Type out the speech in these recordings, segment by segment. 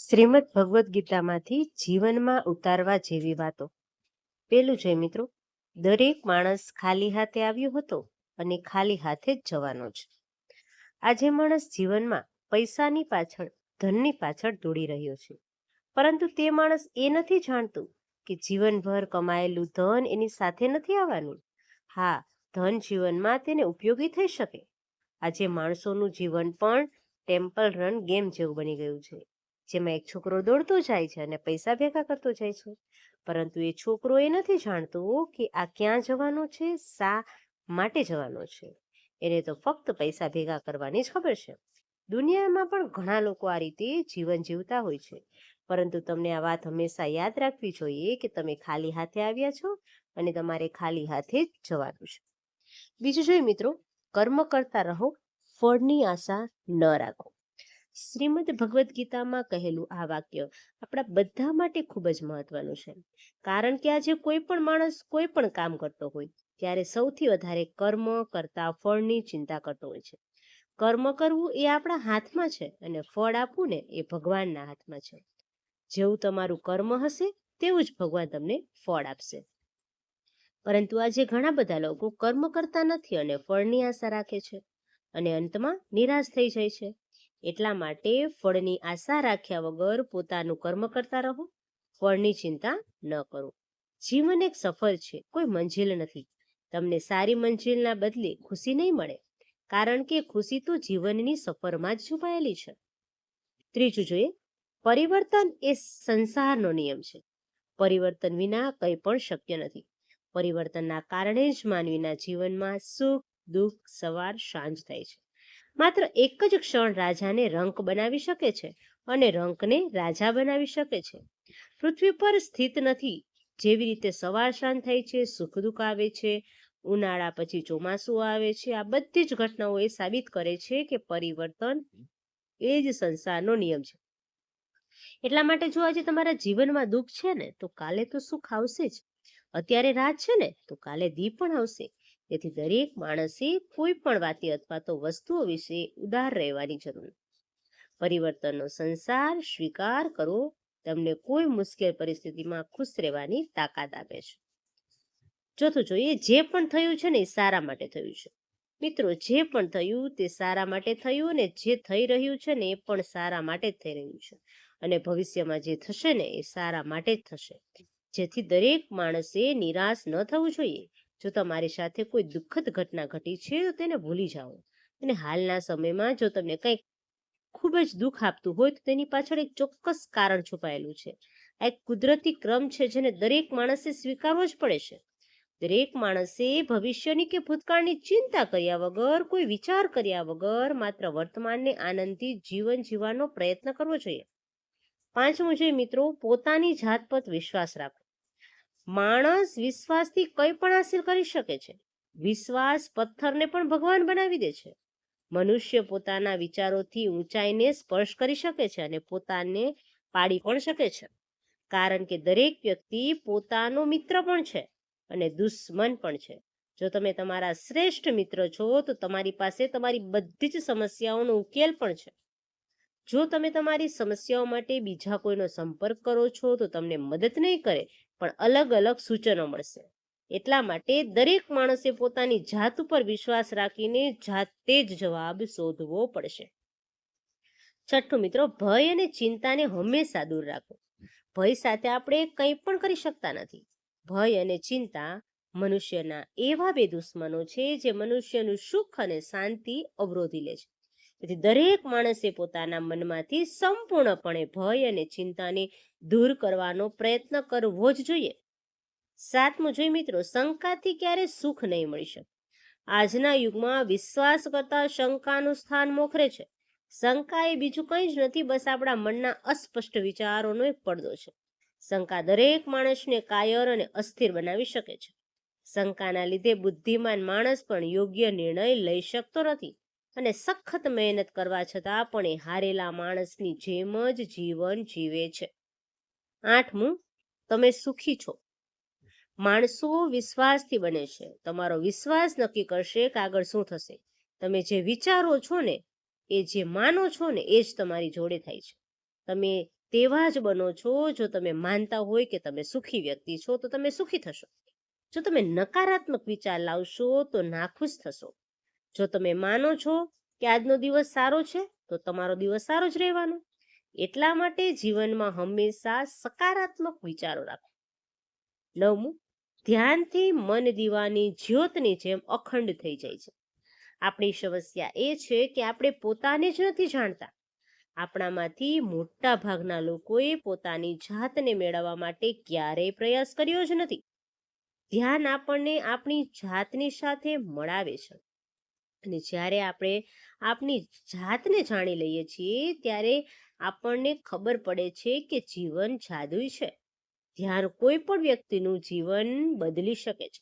શ્રીમદ ભગવદ્ ગીતામાંથી જીવનમાં ઉતારવા જેવી વાતો. પેલું છે મિત્રો, દરેક માણસ ખાલી હાથે આવ્યો હતો અને ખાલી હાથે જ જવાનો છે આજે માણસ જીવનમાં પૈસાની પાછળ, ધનની પાછળ દોડી રહ્યો છે. પરંતુ તે માણસ એ નથી જાણતું કે જીવનભર કમાયેલું ધન એની સાથે નથી આવવાનું. હા, ધન જીવનમાં તેને ઉપયોગી થઈ શકે. આજે માણસોનું જીવન પણ ટેમ્પલ રન ગેમ જેવું બની ગયું છે. જેમાં એક છોકરો દોડતો જાય છે અને પૈસા ભેગા કરતો જાય છે. પરંતુ એ છોકરો એ નથી જાણતો કે આ ક્યાં જવાનો છે, શા માટે જવાનો છે. એને તો ફક્ત પૈસા ભેગા કરવાની જ ખબર છે. દુનિયામાં પણ ઘણા લોકો આ રીતે જીવન જીવતા હોય છે. પરંતુ તમને આ વાત હંમેશા યાદ રાખવી જોઈએ કે તમે ખાલી હાથે આવ્યા છો અને તમારે ખાલી હાથે જ જવાનું છે. બીજું જોઈએ મિત્રો, કર્મ કરતા રહો, ફળની આશા ન રાખો. શ્રીમદ ભગવદ્ ગીતામાં કહેલું આ વાક્ય આપણા બધા માટે ખૂબ જ મહત્વનું છે. કારણ કે આજે કોઈ પણ માણસ કોઈ પણ કામ કરતો હોય, ત્યારે સૌથી વધારે કર્મ કરતા ફળની ચિંતા કરતો હોય છે. કર્મ કરવું એ આપણા હાથમાં છે અને ફળ આપવું ને એ ભગવાનના હાથમાં છે. જેવું તમારું કર્મ હશે, તેવું જ ભગવાન તમને ફળ આપશે. પરંતુ આજે ઘણા બધા લોકો કર્મ કરતા નથી અને ફળની આશા રાખે છે અને અંતમાં નિરાશ થઈ જાય છે. એટલા માટે ફળની આશા રાખ્યા વગર પોતાનું કર્મ કરતા રહો. ફળની ચિંતા ન કરો. જીવન એક સફર છે, કોઈ મંજિલ નથી. તમને સારી મંજિલના બદલે ખુશી નહીં મળે, કારણ કે ખુશી તો જીવનની સફરમાં જ છુપાયેલી છે. ત્રીજું જોઈએ, પરિવર્તન એ સંસારનો નિયમ છે. પરિવર્તન વિના કંઈ પણ શક્ય નથી. પરિવર્તનના કારણે જ માનવીના જીવનમાં સુખ, દુઃખ, સવાર સાંજ થાય છે. માત્ર એક જ ક્ષણ રાજાને રંક બનાવી શકે છે અને રંકને રાજા બનાવી શકે છે. પૃથ્વી પર સ્થિત નથી. જેવી રીતે સવાર સાંજ થાય છે, સુખ દુઃખ આવે છે, ઉનાળા પછી ચોમાસું આવે છે, આ બધી જ ઘટનાઓ એ સાબિત કરે છે કે પરિવર્તન એ જ સંસારનો નિયમ છે. એટલા માટે જો આજે તમારા જીવનમાં દુઃખ છે ને, તો કાલે તો સુખ આવશે જ. અત્યારે રાત છે ને, તો કાલે દીપ પણ આવશે. તેથી દરેક માણસે કોઈ પણ વાતે અથવા તો વસ્તુઓ વિશે ઉદાર રહેવાની જરૂર પરિવર્તનનો સંસાર સ્વીકાર કરો, તમને કોઈ મુશ્કેલ પરિસ્થિતિમાં ખુશ રહેવાની તાકાત આપે છે. ચોથું જોઈએ, જે પણ થયું છે ને એ સારા માટે થયું છે. મિત્રો, જે પણ થયું તે સારા માટે થયું અને જે થઈ રહ્યું છે ને એ પણ સારા માટે જ થઈ રહ્યું છે. અને ભવિષ્યમાં જે થશે ને એ સારા માટે જ થશે. જેથી દરેક માણસે નિરાશ ન થવું જોઈએ. જો તમારી સાથે કોઈ દુઃખદ ઘટના ઘટી છે, તો તેને ભૂલી જાઓ. અને હાલના સમયમાં જો તમને કંઈક ખૂબ જ દુઃખ આપતું હોય, તો તેની પાછળ એક ચોક્કસ કારણ છુપાયેલું છે. આ એક કુદરતી ક્રમ છે, જેને દરેક માણસે સ્વીકારવો જ પડે છે. દરેક માણસે ભવિષ્યની કે ભૂતકાળની ચિંતા કર્યા વગર, કોઈ વિચાર કર્યા વગર માત્ર વર્તમાનને આનંદથી જીવન જીવવાનો પ્રયત્ન કરવો જોઈએ. પાંચમું છે, મિત્રો, પોતાની જાત પર વિશ્વાસ રાખો માણસ વિશ્વાસથી કંઈ પણ હાસિલ કરી શકે છે. વિશ્વાસ પથ્થરને પણ ભગવાન બનાવી દે છે. મનુષ્ય પોતાના વિચારોથી ઊંચાઈને સ્પર્શ કરી શકે છે અને પોતાને પાડી પણ શકે છે. કારણ કે દરેક વ્યક્તિ પોતાનો મિત્ર પણ છે અને દુશ્મન પણ છે. જો તમે તમારા શ્રેષ્ઠ મિત્ર છો, તો તમારી પાસે તમારી બધી જ સમસ્યાઓનો ઉકેલ પણ છે. જો તમે તમારી સમસ્યાઓ માટે બીજા કોઈનો સંપર્ક કરો છો, તો તમને મદદ નહીં કરે પણ અલગ અલગ સૂચનો મળશે. એટલા માટે દરેક માણસે પોતાની જાત ઉપર વિશ્વાસ રાખીને જાતે જ જવાબ શોધવો પડશે. છઠ્ઠું મિત્રો, ભય અને ચિંતાને હંમેશા દૂર રાખો. ભય સાથે આપણે કંઈ પણ કરી શકતા નથી. ભય અને ચિંતા મનુષ્યના એવા બે દુશ્મનો છે જે મનુષ્યનું સુખ અને શાંતિ અવરોધી લે છે. તેથી દરેક માણસે પોતાના મનમાંથી સંપૂર્ણપણે ભય અને ચિંતાને દૂર કરવાનો પ્રયત્ન કરવો જ જોઈએ. સાતમું, જોઈ મિત્રો, શંકાથી ક્યારે સુખ નહીં મળી શકે. આજના યુગમાં વિશ્વાસ કરતા શંકાનું સ્થાન મોખરે છે. શંકા એ બીજું કંઈ જ નથી, બસ આપણા મનના અસ્પષ્ટ વિચારોનો એક પડદો છે. શંકા દરેક માણસને કાયર અને અસ્થિર બનાવી શકે છે. શંકાના લીધે બુદ્ધિમાન માણસ પણ યોગ્ય નિર્ણય લઈ શકતો નથી. અને સખત મહેનત કરવા છતાં પણ એ હારેલા માણસની જેમ જ જીવન જીવે છે. આઠમું, તમે સુખી છો. માણસો વિશ્વાસથી બને છે. તમારો વિશ્વાસ નક્કી કરશે કે આગળ શું થશે. તમે જે વિચારો છો ને, એ જે માનો છો ને, એ જ તમારી જોડે થાય છે. તમે તેવા જ બનો છો, જો તમે માનતા હોય કે તમે સુખી વ્યક્તિ છો, તો તમે સુખી થશો. જો તમે નકારાત્મક વિચાર લાવશો, તો નાખુશ થશો. જો તમે માનો છો કે આજનો દિવસ સારો છે, તો તમારો દિવસ સારો જ રહેવાનો. એટલા માટે જીવનમાં હંમેશા સકારાત્મક વિચારો રાખો. નવમું ધ્યાનથી મન દીવાની જ્યોતની જેમ અખંડ થઈ જાય છે. આપણી સમસ્યા એ છે કે આપણે પોતાને જ નથી જાણતા. આપણામાંથી મોટા ભાગના લોકોએ પોતાની જાતને મેળવવા માટે ક્યારેય પ્રયાસ કર્યો જ નથી. ધ્યાન આપણને આપણી જાતની સાથે મળાવે છે. અને જ્યારે આપણે આપણી જાતને જાણી લઈએ છીએ, ત્યારે આપણને ખબર પડે છે કે જીવન જાદુઈ છે. ધ્યાન કોઈ પણ વ્યક્તિનું જીવન બદલી શકે છે.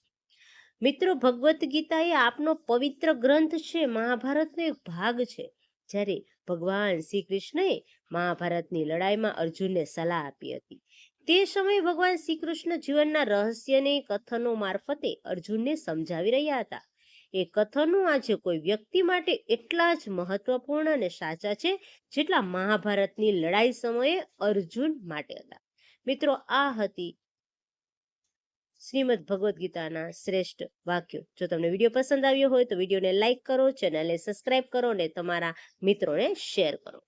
મિત્રો, ભગવદ્ ગીતા એ આપનો પવિત્ર ગ્રંથ છે, મહાભારતનો એક ભાગ છે. જ્યારે ભગવાન શ્રી કૃષ્ણએ મહાભારતની લડાઈમાં અર્જુનને સલાહ આપી હતી. તે સમયે ભગવાન શ્રી કૃષ્ણ જીવનના રહસ્યને, કથનો મારફતે અર્જુનને સમજાવી રહ્યા હતા. એ કથનો આજે કોઈ વ્યક્તિ માટે એટલા જ મહત્વપૂર્ણ અને સાચા છે, જેટલા મહાભારતની લડાઈ સમયે અર્જુન માટે હતા. મિત્રો, આ હતી શ્રીમદ ભગવદ્ ગીતાના શ્રેષ્ઠ વાક્યો. જો તમને વીડિયો પસંદ આવ્યો હોય તો વિડીયોને લાઈક કરો, ચેનલને સબસ્ક્રાઇબ કરો અને તમારા મિત્રોને શેર કરો.